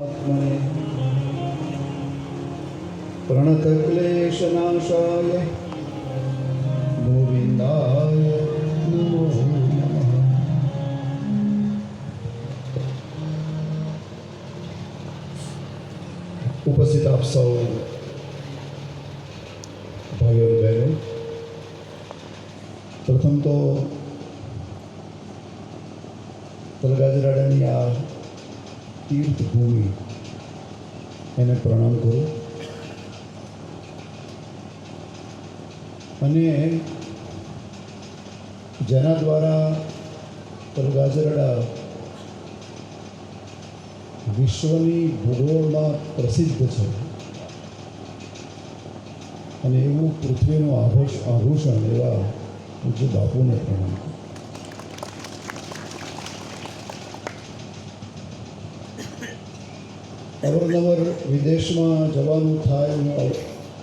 आत्मने प्रणतक्लेशनाशाय गोविन्दाय नमो नमः ઉપસ્થિત આપ સૌ ભાઈઓ અને બહેનો પ્રથમ તો તીર્થભૂમિ એને પ્રણામ કરું. અને જેના દ્વારા તલગાજરડા વિશ્વની ભૂગોળમાં પ્રસિદ્ધ છે. અને એવું પૃથ્વીનું આભૂષ આભૂષણ એવા પૂજ્ય બાપુને પ્રણામ અવારનવાર વિદેશમાં જવાનું થાય હું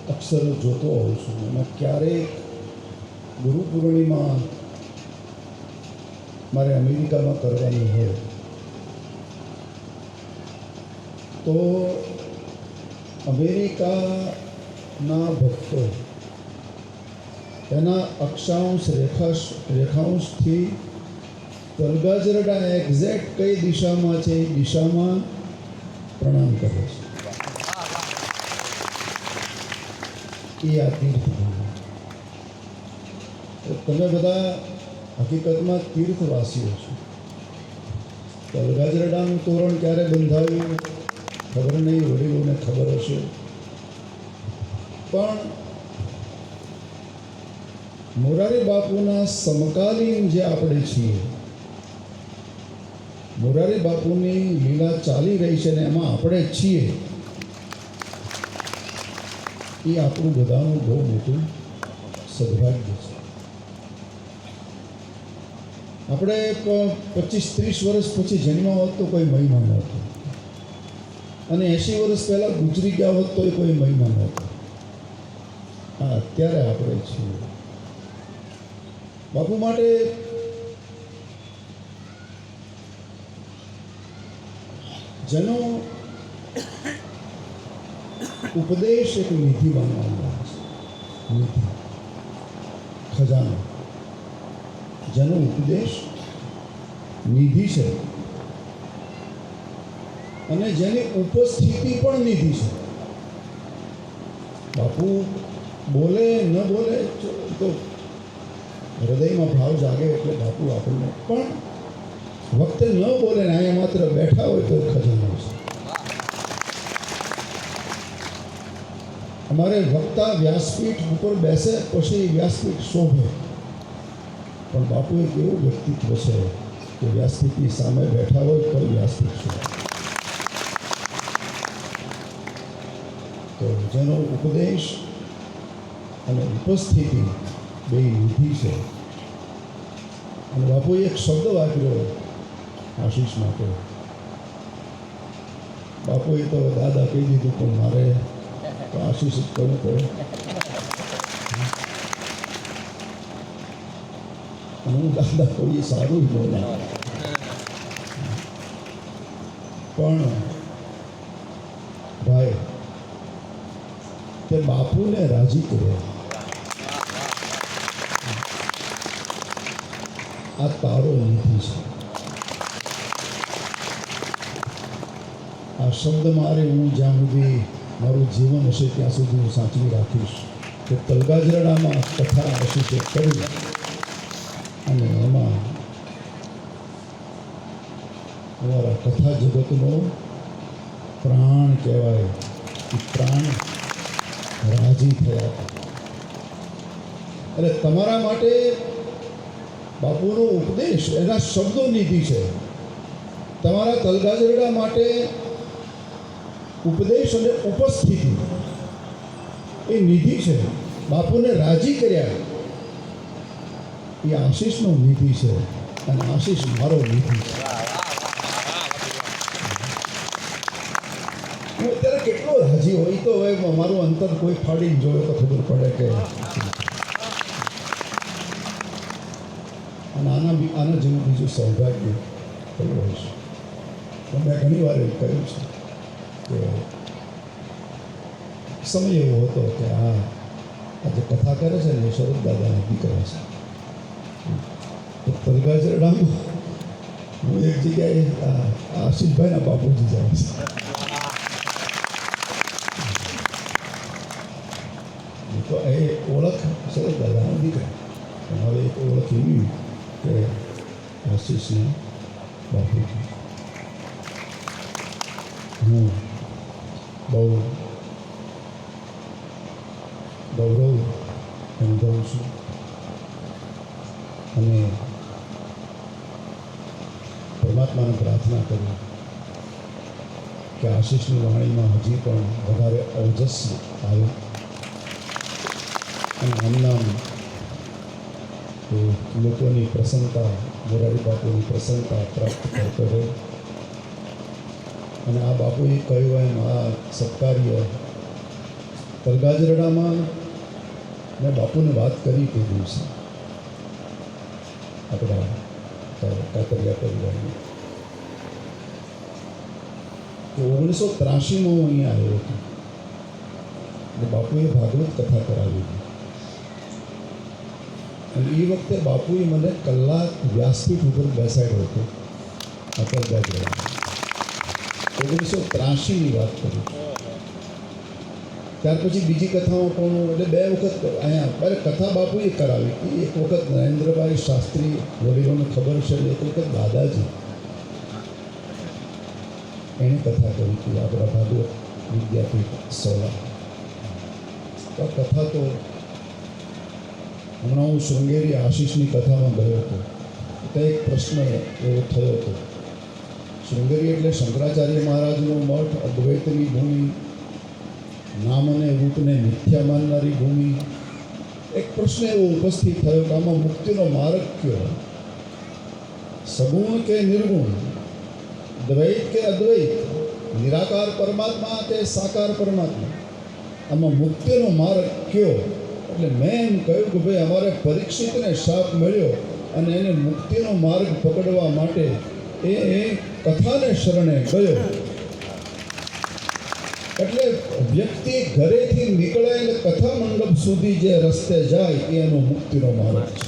અક્ષર જોતો હોઉં છું. અને ક્યારેક ગુરુ પૂર્ણિમા મારે અમેરિકામાં કરવાની હોય. તો અમેરિકાના ભક્તો એના અક્ષાંશ રેખાશ, રેખાંશથી તલગાજરડા એક્ઝેક્ટ કઈ દિશામાં છે? એ દિશામાં પ્રણામ. કરે છે એ આ તીર્થભૂમિ તો તમે બધા હકીકતમાં તીર્થવાસીઓ છો. તલગાજરડાનું તોરણ ક્યારે બંધાવ્યું ખબર નહીં વડીલોને ખબર હશે પણ મોરારી બાપુના સમકાલીન જે આપણે છીએ મોરારી બાપુની લીલા ચાલી રહી છે ને એમાં આપણે છીએ. એ આપણું બધાનું બહુ મોટું સદભાગ્ય છે. આપણે પચીસ ત્રીસ વર્ષ પછી જન્મ હોત તો કોઈ મહિમા નહોતો. અને એંશી વર્ષ પહેલાં ગુજરી ગયા હોત તો કોઈ મહિમા નહોતો. હા અત્યારે આપણે છીએ. બાપુ માટે જેનો ઉપદેશ એક નિધિ. માનવામાં ખજાનો. જેનો ઉપદેશ નિધિ છે. અને જેની ઉપસ્થિતિ પણ નિધિ છે. બાપુ, બોલે, ન બોલે, તો હૃદયમાં ભાવ જાગે એટલે બાપુ આપણને પણ વખતે ન બોલે ને અહીંયા માત્ર બેઠા હોય તો ખજાનો છે. અમારે વક્તા વ્યાસપીઠ ઉપર બેસે પછી વ્યાસપીઠ શોભે. પણ બાપુ એક એવું વ્યક્તિત્વ છે કે વ્યાસપીઠની સામે બેઠા હોય તો વ્યાસપીઠ શોભે. તો જેનો ઉપદેશ અને ઉપસ્થિતિ બે નિધિ છે. અને બાપુએ એક શબ્દ વાપર્યો આશીષ માટે. બાપુએ તો દાદા કહી દીધું પણ મારે આશીષ જ કરવું પડે. હું દાદા કોઈ સારું જ બોલે. પણ ભાઈ, તે બાપુને રાજી કર્યો આ તારો નથી છે. શબ્દ મારે હું જ્યાં સુધી મારું જીવન હશે ત્યાં સુધી હું સાચવી રાખીશ કે તલગાજરાડામાં કથા હશે કરી અને એમાં અમારા કથા જગતનો પ્રાણ કહેવાય. એ પ્રાણ રાજી થયા. એટલે તમારા માટે બાપુનો ઉપદેશ એના શબ્દો નિધિ છે. તમારા તલગાજરડા માટે ઉપદેશ અને ઉપસ્થિતિ. એ નિધિ છે. બાપુને રાજી કર્યા. એ આશીષનો નિધિ છે. અને આશીષ મારો નિધિ છે. હું અત્યારે કેટલો રાજી હોય તો હવે મારું અંતર કોઈ ફાડીને જોયો તો ખબર પડે કે અને આના આના જેવું બીજું સૌભાગ્ય કયું હોય છે. મેં ઘણી વાર એવું કહ્યું છે. કે સમય એવો હતો કે આ આ જે કથા કરે છે ને શરદ દાદાના દીકરા છે તો તલગાજરડામાં હું એક જગ્યાએ આશીષભાઈના બાપુજી જાય છે તો એ ઓળખ શરદ દાદાના દીકરા હવે એક ઓળખ એવી કે આશીષના બાપુજી હું બહુ ગૌરવ અનુભવું છું અને પરમાત્માને પ્રાર્થના કરું કે આશીષની વાણીમાં હજી પણ વધારે ઓજસ આવે. અને આમનામ લોકોની પ્રસન્નતા, મોરારી બાપુની પ્રસન્નતા પ્રાપ્ત કરતો રહે. અને આ બાપુએ કહ્યું એમ, આ સત્કાર્ય તલગાજરડામાં મેં બાપુને વાત કરી તે દિવસે. આપણા કા- કાતરિયા પરિવારની. કે ઓગણીસો ત્રાસીમાં હું અહીંયા આવ્યો હતો. એટલે બાપુએ ભાગવત કથા કરાવી હતી. અને એ વખતે બાપુએ મને કલાક વ્યાસપીઠ ઉપર બેસાડ્યો હતો. આ તલગાજરડામાં ઓગણીસો ત્રાસીની વાત કરું છું. ત્યાર પછી બીજી કથાઓ પણ હું એટલે બે વખત અહીંયા, અરે કથા બાપુએ કરાવી. હતી એક વખત નરેન્દ્રભાઈ શાસ્ત્રી વડીલોને ખબર છે, એક વખત દાદાજી. એણે કથા કરી હતી, આપણા ભાગવત વિદ્યાપીઠ સોલા. તો આ કથા તો હમણાં હું શૃંગેરી આશીષની કથામાં ગયો હતો. તો એક પ્રશ્ન એવો થયો હતો. શૃંગેરી એટલે શંકરાચાર્ય મહારાજનો મઠ, અદ્વૈતની ભૂમિ, નામ અને રૂપને મિથ્યા માનનારી ભૂમિ. એક પ્રશ્ન એવો ઉપસ્થિત થયો કે આમાં મુક્તિનો માર્ગ કયો? સગુણ કે નિર્ગુણ? દ્વૈત કે અદ્વૈત? નિરાકાર પરમાત્મા કે સાકાર પરમાત્મા? આમાં મુક્તિનો માર્ગ કયો? એટલે મેં એમ કહ્યું કે ભાઈ, અમારે પરીક્ષિતને શાપ મળ્યો અને એને મુક્તિનો માર્ગ પકડવા માટે એ એ કથાને શરણે ગયો. એટલે વ્યક્તિ ઘરેથી નીકળે એટલે કથા મંડપ સુધી જે રસ્તે જાય એ એનો મુક્તિનો માર્ગ છે.